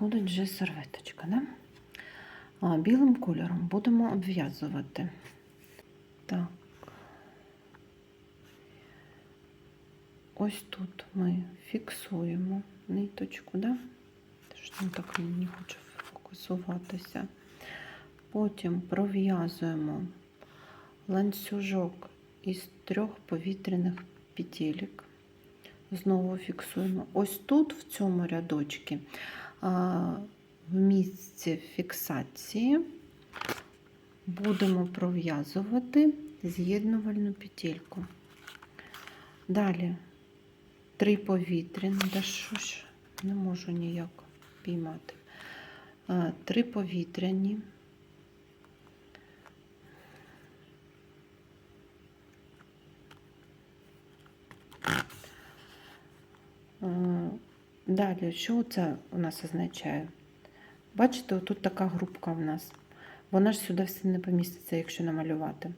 виходить вже серветочка, да? А, білим кольором будемо обв'язувати. Так. Ось тут ми фіксуємо ниточку, да? Тож там так не хочу фокусуватися. Потім пров'язуємо ланцюжок із трьох повітряних петелек. Знову фіксуємо. Ось тут, в цьому рядочці, в місці фіксації будемо пров'язувати з'єднувальну петельку. Далі три повітряні, да що ж, не можу ніяк піймати. Три повітряні. Далі, що це у нас означає? Бачите, тут така групка в нас. Вона ж сюди все не поміститься, якщо намалювати.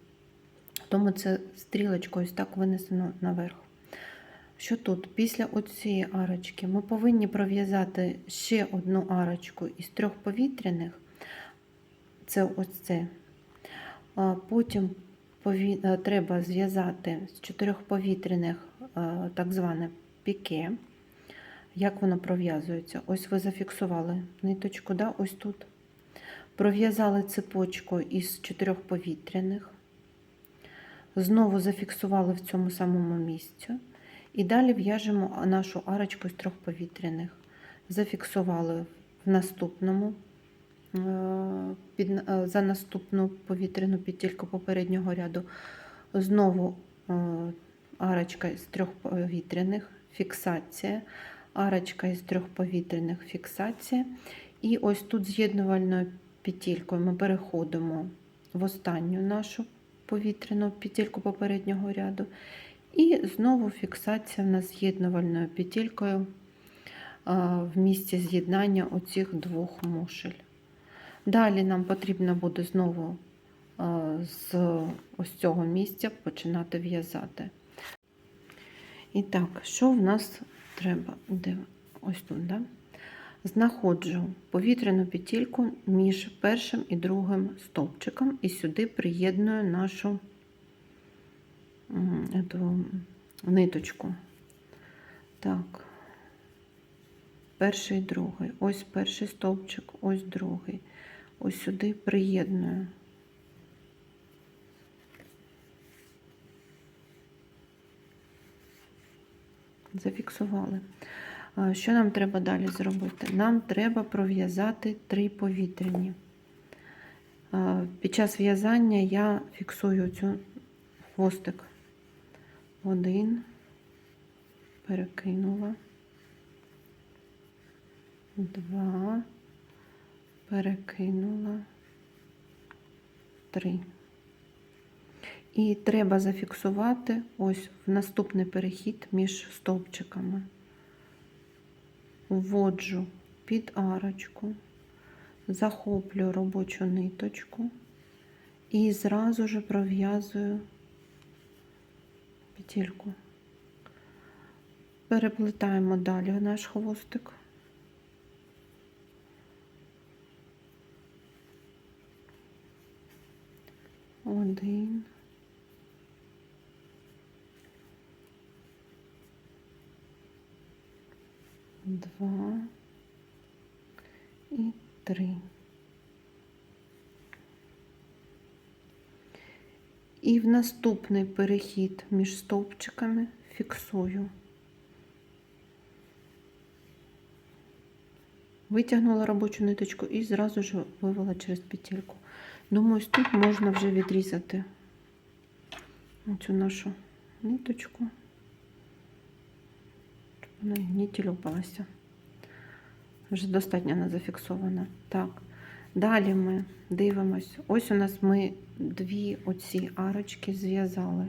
Тому це стрілочкою ось так винесено наверх. Що тут? Після оцієї арочки ми повинні пров'язати ще одну арочку із трьох повітряних. Це ось це. Потім пові... треба зв'язати з чотирьох повітряних так зване піке. Як воно пров'язується? Ось ви зафіксували ниточку, да? ось тут. Пров'язали цепочку із чотирьох повітряних, знову зафіксували в цьому самому місці. І далі в'яжемо нашу арочку з трьох повітряних. Зафіксували в наступному, під, за наступну повітряну петельку попереднього ряду. Знову арочка з трьох повітряних, фіксація арочка із трьох повітряних фіксація. І ось тут з'єднувальною петелькою ми переходимо в останню нашу повітряну петельку попереднього ряду. І знову фіксація в нас з'єднувальною петелькою в місці з'єднання оцих двох мушель. Далі нам потрібно буде знову з ось цього місця починати в'язати. І так, що в нас треба, де ось тут, да? знаходжу повітряну петельку між першим і другим стовпчиком і сюди приєдную нашу эту, ниточку. Так, перший другий. Ось перший стовпчик, ось другий. Ось сюди приєдную. Зафіксували. Що нам треба далі зробити? Нам треба пров'язати три повітряні. Під час в'язання я фіксую цю хвостик. Один, перекинула, два, перекинула, три. І треба зафіксувати ось в наступний перехід між стовпчиками. Вводжу під арочку, захоплюю робочу ниточку і зразу же пров'язую петельку. Переплетаємо далі наш хвостик. Один. Два і три. І в наступний перехід між стовпчиками фіксую. Витягнула робочу ниточку і зразу ж вивела через петельку. Думаю, тут можна вже відрізати цю нашу ниточку вона не тілюпалася. Вже достатньо вона зафіксована. Так. Далі ми дивимось. Ось у нас ми дві оці арочки зв'язали.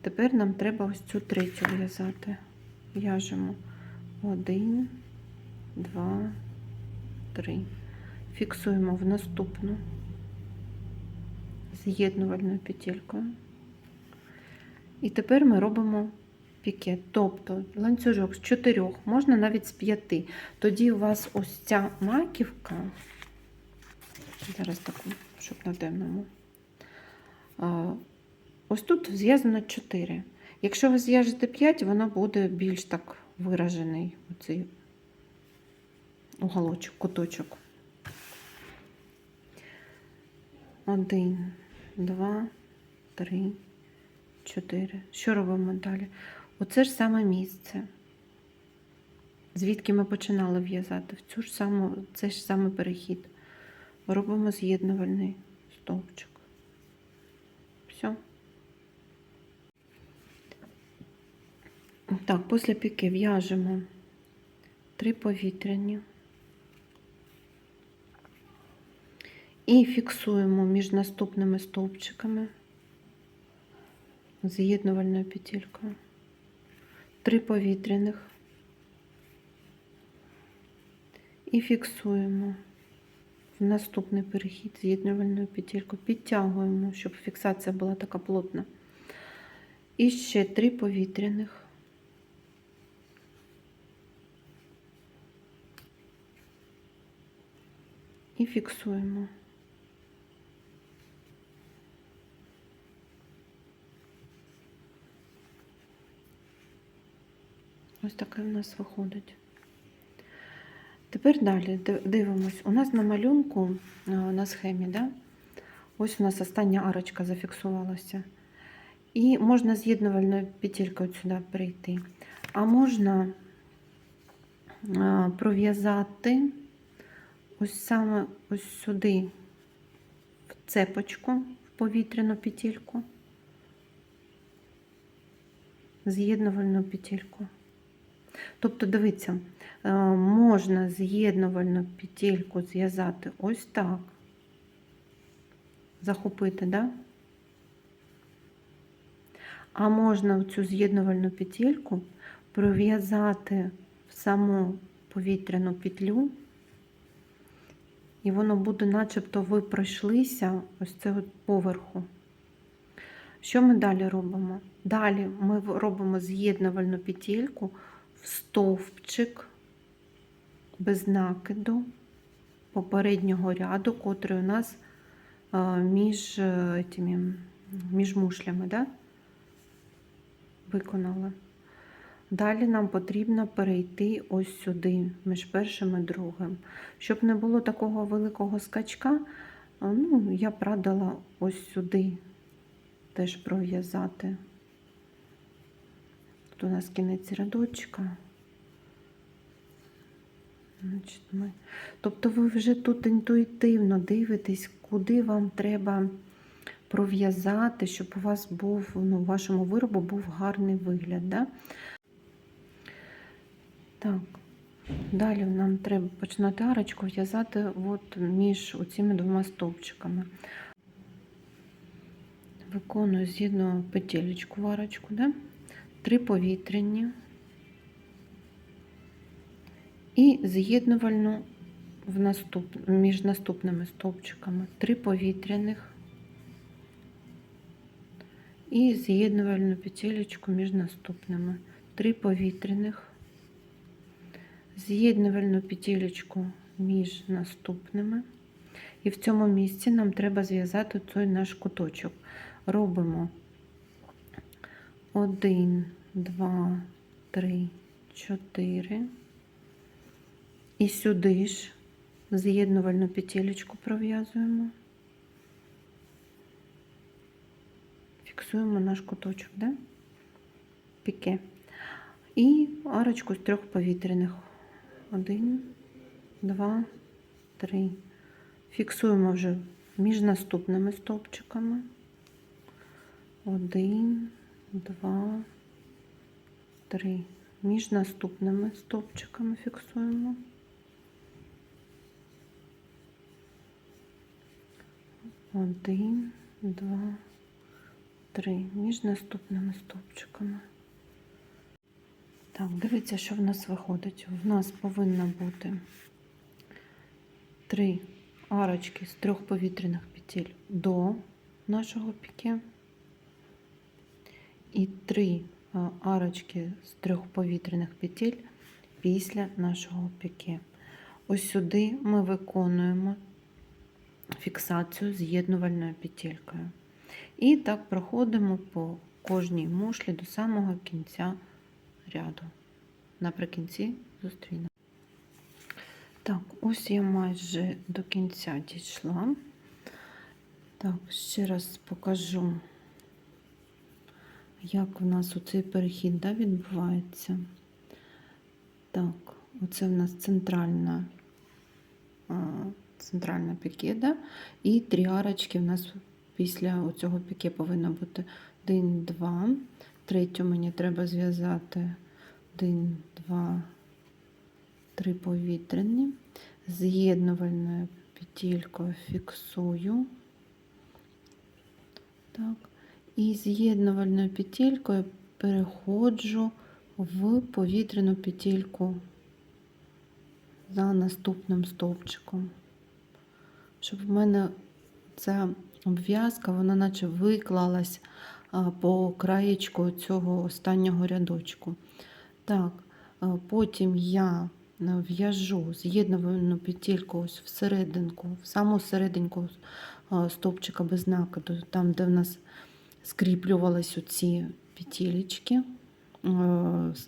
Тепер нам треба ось цю третю в'язати. В'яжемо один, два, три. Фіксуємо в наступну з'єднувальною петелькою. І тепер ми робимо піке. Тобто ланцюжок з чотирьох, можна навіть з п'яти. Тоді у вас ось ця маківка, зараз таку, щоб на темному. Ось тут зв'язано 4. Якщо ви зв'яжете 5, воно буде більш так виражений оцей уголочок, куточок. Один, два, три, чотири. Що робимо далі? Оце ж саме місце. Звідки ми починали в'язати? В цю ж саму, це ж саме перехід. Робимо з'єднувальний стовпчик. Все. Так, після піки в'яжемо три повітряні і фіксуємо між наступними стовпчиками з'єднувальною петелькою. Три повітряних і фіксуємо в наступний перехід з'єднувальною петелькою. Підтягуємо, щоб фіксація була така плотна. І ще три повітряних. І фіксуємо. Ось таке в нас виходить. Тепер далі дивимось. У нас на малюнку, на схемі, да? ось у нас остання арочка зафіксувалася. І можна з'єднувальною петелькою сюди прийти. А можна а, пров'язати ось саме ось сюди в цепочку, в повітряну петельку, з'єднувальну петельку. Тобто, дивіться, е, можна з'єднувальну петельку зв'язати ось так, захопити, да? А можна цю з'єднувальну петельку пров'язати в саму повітряну петлю, і воно буде, начебто, ви пройшлися ось це поверху. Що ми далі робимо? Далі ми робимо з'єднувальну петельку в стовпчик без накиду попереднього ряду, котрий у нас між, е, тими, між мушлями, да? виконали. Далі нам потрібно перейти ось сюди, між першим і другим. Щоб не було такого великого скачка, ну, я б радила ось сюди теж пров'язати. Тут у нас кінець рядочка. Значить, ми... Тобто ви вже тут інтуїтивно дивитесь, куди вам треба пров'язати, щоб у вас був, ну, у вашому виробу був гарний вигляд. Да? Так, далі нам треба починати арочку в'язати от між цими двома стовпчиками. Виконую з'єдную петелечку в арочку, да? Три повітряні і з'єднувальну в наступ... між наступними стовпчиками три повітряних і з'єднувальну петелечку між наступними три повітряних, з'єднувальну петелечку між наступними. І в цьому місці нам треба зв'язати той наш куточок. Робимо 1, 2, 3, 4. І сюди ж з'єднувальну петелечку пров'язуємо. Фіксуємо наш куточок, да? піке. І арочку з трьох повітряних. Один, два, три. Фіксуємо вже між наступними стовпчиками. Один, два, три. Між наступними стовпчиками фіксуємо. Один, два, три. Між наступними стовпчиками. Так, дивіться, що в нас виходить. В нас повинно бути три арочки з трьох повітряних петель до нашого піке і три арочки з трьох повітряних петель після нашого піке. Ось сюди ми виконуємо фіксацію з'єднувальною петелькою. І так проходимо по кожній мушлі до самого кінця ряду. Наприкінці зустрінемо. Так, ось я майже до кінця дійшла. Так, ще раз покажу, як в нас оцей перехід да, відбувається. Так, оце в нас центральна, центральна пікеда. І три арочки в нас після цього піке повинно бути 1, 2. Третю мені треба зв'язати 1, 2, 3 повітряні. З'єднувальною петелькою фіксую. Так. І з'єднувальною петелькою переходжу в повітряну петельку за наступним стовпчиком. Щоб в мене ця обв'язка, вона наче виклалась по краєчку цього останнього рядочку. Так, потім я в'яжу з'єднувальну петельку ось всерединку, в саму серединку стовпчика без накиду, там, де в нас скріплювались оці петелечки, е,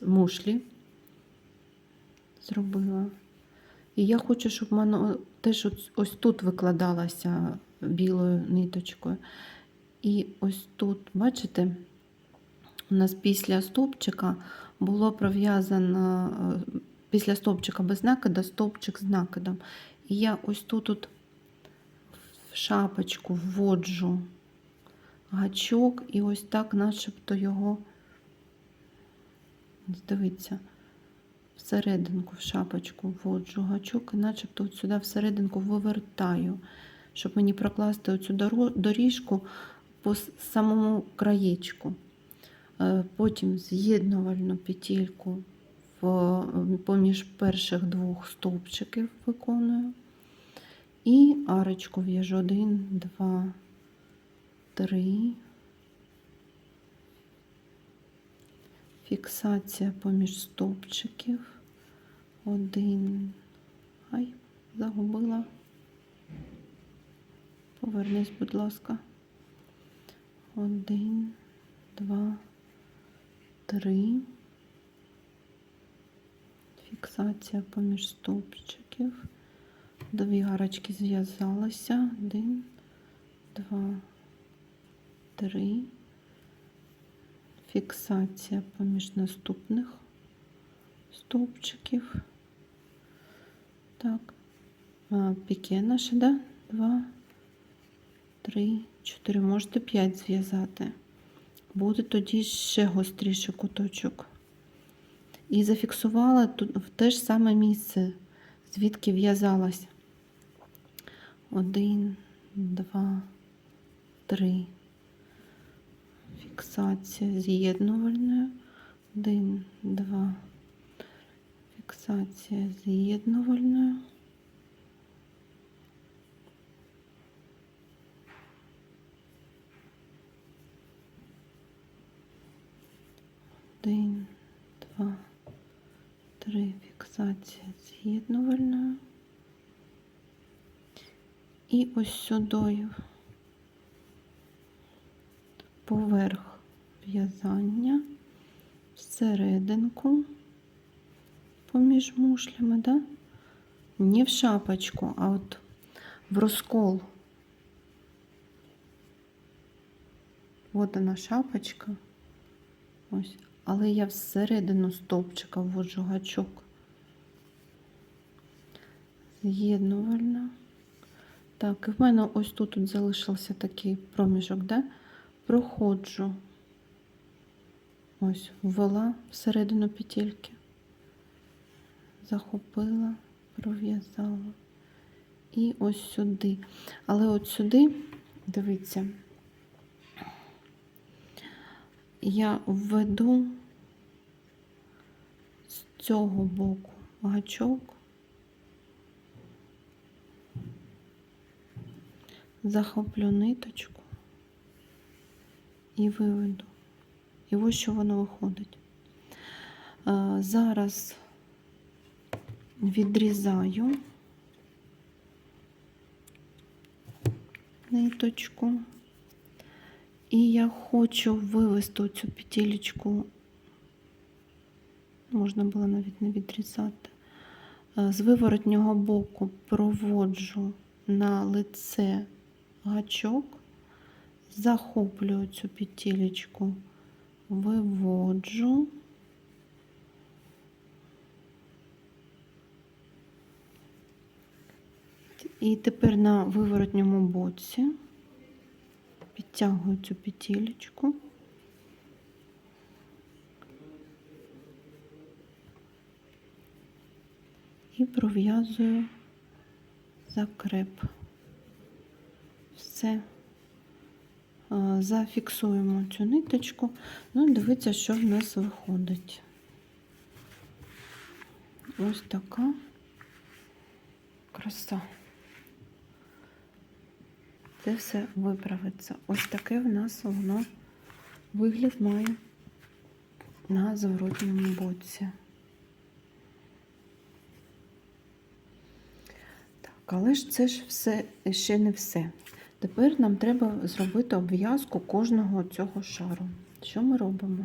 мушлі зробила. І я хочу, щоб в мене теж ось- тут викладалася білою ниточкою. І ось тут, бачите, у нас після стовпчика було пров'язано е, після стовпчика без накида, стовпчик з накидом. І я ось тут от в шапочку вводжу гачок і ось так начебто його, дивіться, всерединку в шапочку вводжу гачок і начебто от сюди всерединку вивертаю, щоб мені прокласти оцю доріжку по самому краєчку. Е, Потім з'єднувальну петельку поміж перших двох стовпчиків виконую. І арочку в'яжу 1, 2, 3. Фіксація поміж стовпчиків. Один. Ай, загубила. Повернись, будь ласка. Один, два, три. Фіксація поміж стовпчиків. Дві гарочки зв'язалися. Один, два, три. Фіксація поміж наступних стовпчиків. Так, піке наше, да? Два, три, чотири. Можете п'ять зв'язати. Буде тоді ще гостріший куточок. І зафіксувала тут в те ж саме місце, звідки в'язалась. Один, два, три. Фіксація з'єднувальною. Один, два. Фіксація з'єднувальною. Один, два, три. Фіксація з'єднувальною. І ось сюди поверх в'язання всерединку поміж мушлями, да? Не в шапочку, а от в розкол. От вона шапочка. Ось. Але я всередину стовпчика вводжу гачок. З'єднувальна. Так, і в мене ось тут от залишився такий проміжок, да? Проходжу. Ось, ввела всередину петельки, захопила, пров'язала. І ось сюди. Але от сюди, дивіться, я введу з цього боку гачок, захоплю ниточку і виведу. І ось що воно виходить. Е, Зараз відрізаю ниточку. І я хочу вивести цю петелечку, можна було навіть не відрізати. Е, З виворотнього боку проводжу на лице гачок, захоплюю цю петелечку, виводжу. І тепер на виворотньому боці підтягую цю петелечку. І пров'язую закреп. Все. Е, Зафіксуємо цю ниточку. Ну, дивіться, що в нас виходить. Ось така краса. Це все виправиться. Ось таке в нас воно вигляд має на зворотньому боці. Так, але ж це ж все ще не все. Тепер нам треба зробити обв'язку кожного цього шару. Що ми робимо?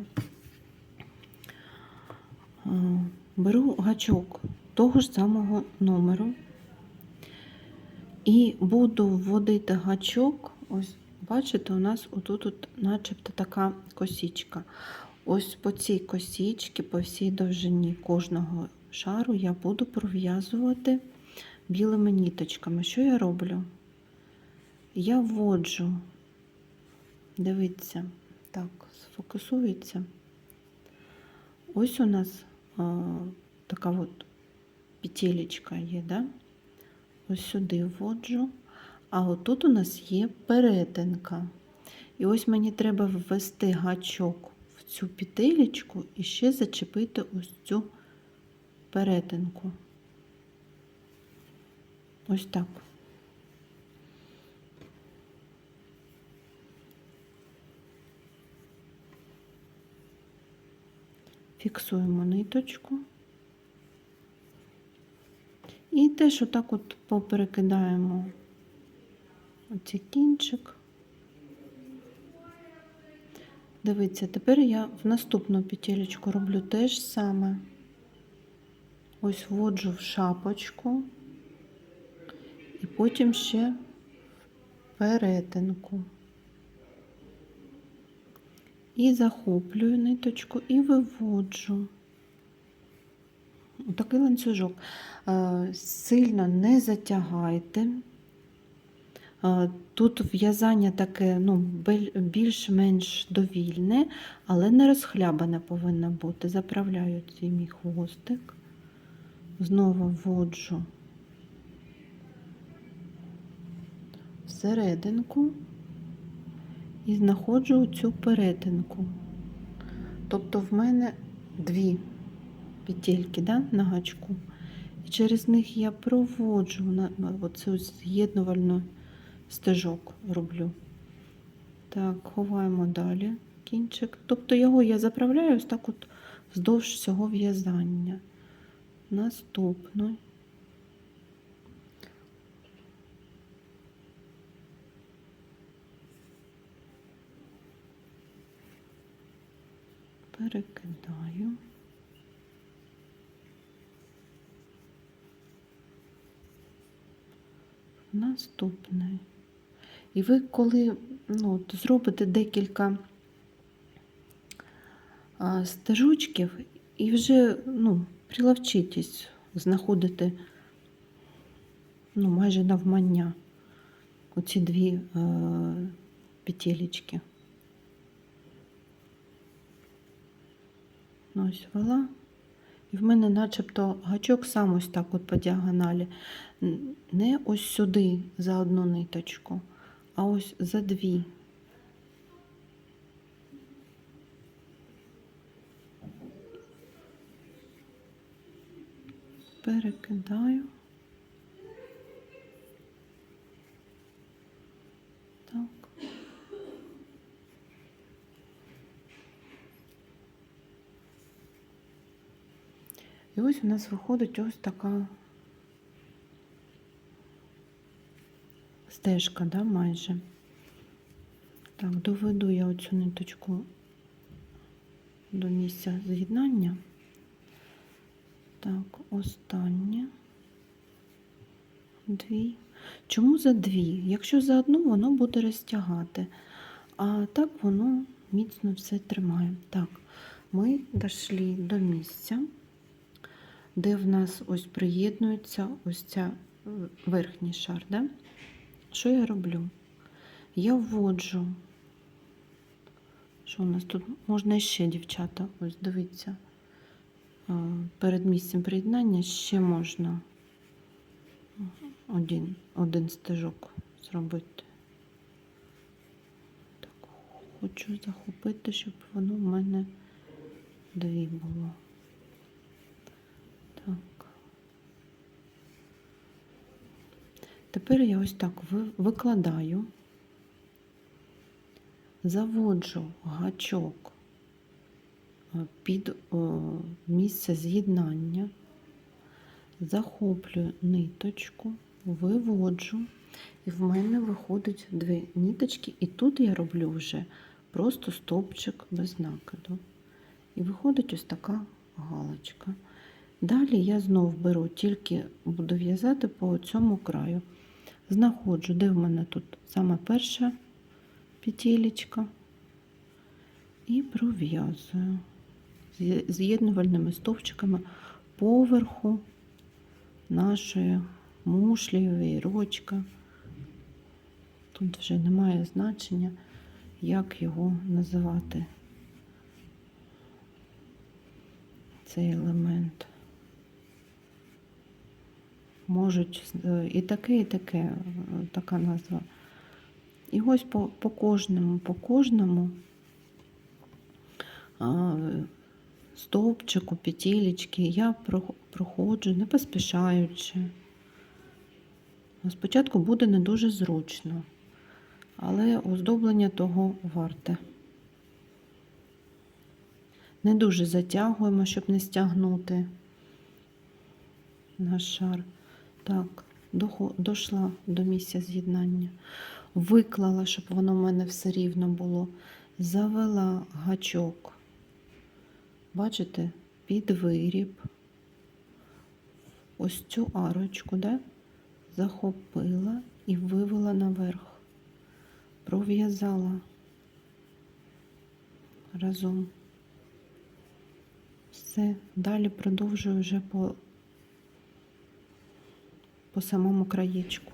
Беру гачок того ж самого номеру. І буду вводити гачок. Ось, бачите, у нас отут от начебто така косічка. Ось по цій косічці, по всій довжині кожного шару я буду пров'язувати білими ніточками. Що я роблю? Я вводжу, дивіться, так, сфокусується. Ось у нас а, така от петелечка є, да? ось сюди вводжу, а отут у нас є перетинка. І ось мені треба ввести гачок в цю петелечку і ще зачепити ось цю перетинку. Ось так. Фіксуємо ниточку. І теж отак от поперекидаємо оцей кінчик. Дивіться, тепер я в наступну петелечку роблю те ж саме. Ось вводжу в шапочку і потім ще в перетинку. І захоплюю ниточку і виводжу. Такий ланцюжок. Е, Сильно не затягайте. Е, Тут в'язання таке ну, більш-менш довільне, але не розхлябане повинно бути. Заправляю цей мій хвостик, знову вводжу всерединку і знаходжу цю перетинку. Тобто в мене дві петельки да, на гачку. І через них я проводжу на, оцю з'єднувальну стежок роблю. Так, ховаємо далі кінчик. Тобто його я заправляю ось так от вздовж всього в'язання. Наступний. Перекидаю. Наступний. І ви, коли ну, от зробите декілька а, стежочків і вже ну, прилавчитесь, знаходите ну, майже навмання оці дві е, петелечки. Ну, ось вела. І в мене начебто гачок сам ось так от по діагоналі. Не ось сюди за одну ниточку, а ось за дві. Перекидаю. Так. І ось у нас виходить ось така стежка, да, майже. Так, доведу я оцю ниточку до місця з'єднання. Так, останнє. Дві. Чому за дві? Якщо за одну, воно буде розтягати. А так воно міцно все тримає. Так, ми дійшли до місця, де в нас ось приєднується ось ця е, верхній шар. Да? Що я роблю? Я вводжу. Що у нас тут? Можна ще, дівчата, ось дивіться. Е, Перед місцем приєднання ще можна один, один стежок зробити. Так, хочу захопити, щоб воно в мене дві було. Так. Тепер я ось так викладаю, заводжу гачок е, під місце з'єднання, захоплюю ниточку, виводжу, і в мене виходить дві ниточки, і тут я роблю вже просто стовпчик без накиду. І виходить ось така галочка. Далі я знов беру, тільки буду в'язати по цьому краю. Знаходжу, де в мене тут саме перша петелечка, і пров'язую з'є- з'єднувальними стовпчиками поверху нашої мушлі, вірочка. Тут вже немає значення, як його називати. Цей елемент. Можуть е, і таке, і таке, е, така назва. І ось по, по кожному, по кожному а, стовпчику, петелечки я проходжу, не поспішаючи. Спочатку буде не дуже зручно, але оздоблення того варте. Не дуже затягуємо, щоб не стягнути наш шар. Так, дошла до місця з'єднання. Виклала, щоб воно в мене все рівно було. Завела гачок. Бачите, під виріб. Ось цю арочку, да? захопила і вивела наверх. Пров'язала разом. Все, далі продовжую вже по, по самому краєчку.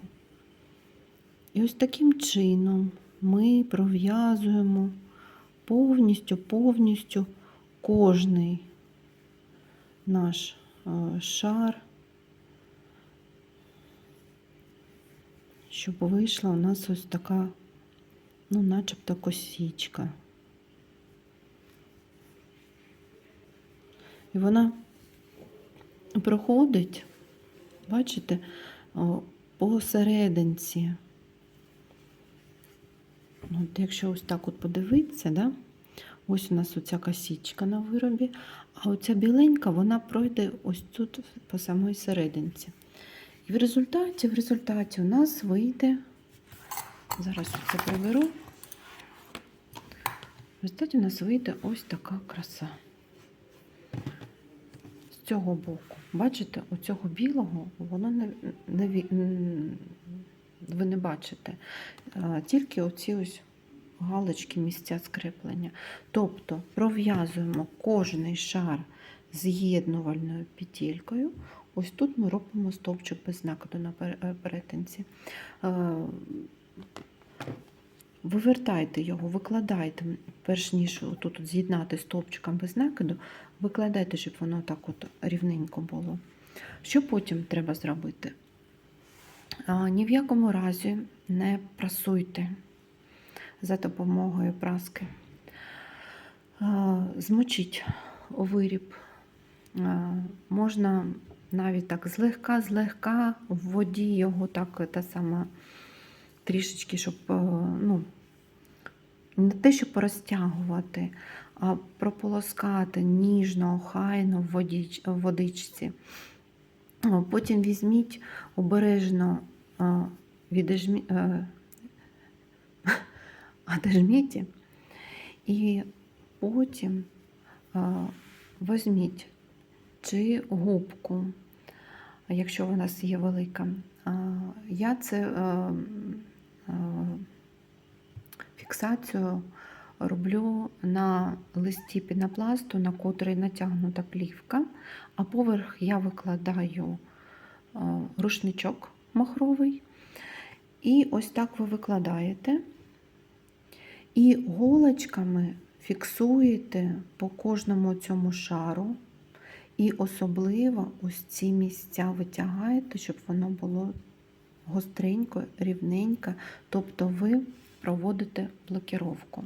І ось таким чином ми пров'язуємо повністю, повністю кожний наш е, шар, щоб вийшла у нас ось така, ну, начебто косічка. І вона проходить, бачите, посерединці. Ну, От якщо ось так от подивитися, да? ось у нас оця косічка на виробі, а оця біленька, вона пройде ось тут по самій серединці. І в результаті, в результаті у нас вийде, зараз це приберу, в результаті у нас вийде ось така краса. З цього боку. Бачите, оцього білого воно не, не, ви не бачите. А, Тільки оці ось галочки місця скріплення. Тобто пров'язуємо кожний шар з'єднувальною петелькою. Ось тут ми робимо стовпчик без накиду на е, перетинці. Вивертайте його, викладайте, перш ніж тут з'єднати стовпчиком без накиду, викладайте, щоб воно так от рівненько було. Що потім треба зробити? А, Ні в якому разі не прасуйте за допомогою праски. А, Змочіть виріб. А, Можна навіть так злегка, злегка в воді його так та сама трішечки, щоб е, ну, не те, щоб розтягувати, а, прополоскати ніжно, охайно в водичці. Потім візьміть обережно е, і потім візьміть чи губку, якщо у нас є велика. Я це е, е, фіксацію роблю на листі пінопласту, на котрий натягнута плівка, а поверх я викладаю е, рушничок махровий. І ось так ви викладаєте. І голочками фіксуєте по кожному цьому шару. І особливо ось ці місця витягаєте, щоб воно було гостренько, рівненько. Тобто ви проводите блокіровку.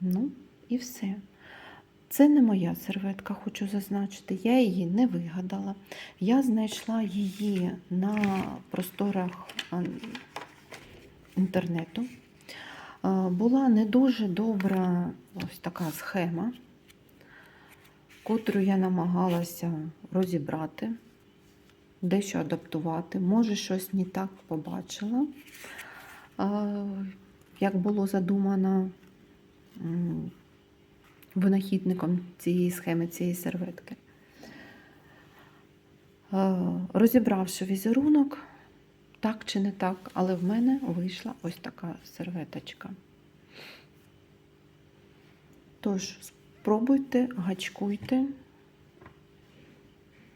Ну, і все. Це не моя серветка, хочу зазначити. Я її не вигадала. Я знайшла її на просторах інтернету. Була не дуже добра ось така схема, котру я намагалася розібрати, дещо адаптувати. Може, щось не так побачила, як було задумано винахідником цієї схеми, цієї серветки. Розібравши візерунок, так чи не так, але в мене вийшла ось така серветочка. Тож, спробуйте, гачкуйте.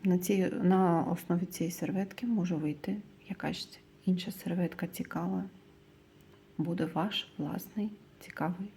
На, цій, на основі цієї серветки може вийти якась інша серветка цікава. Буде ваш власний цікавий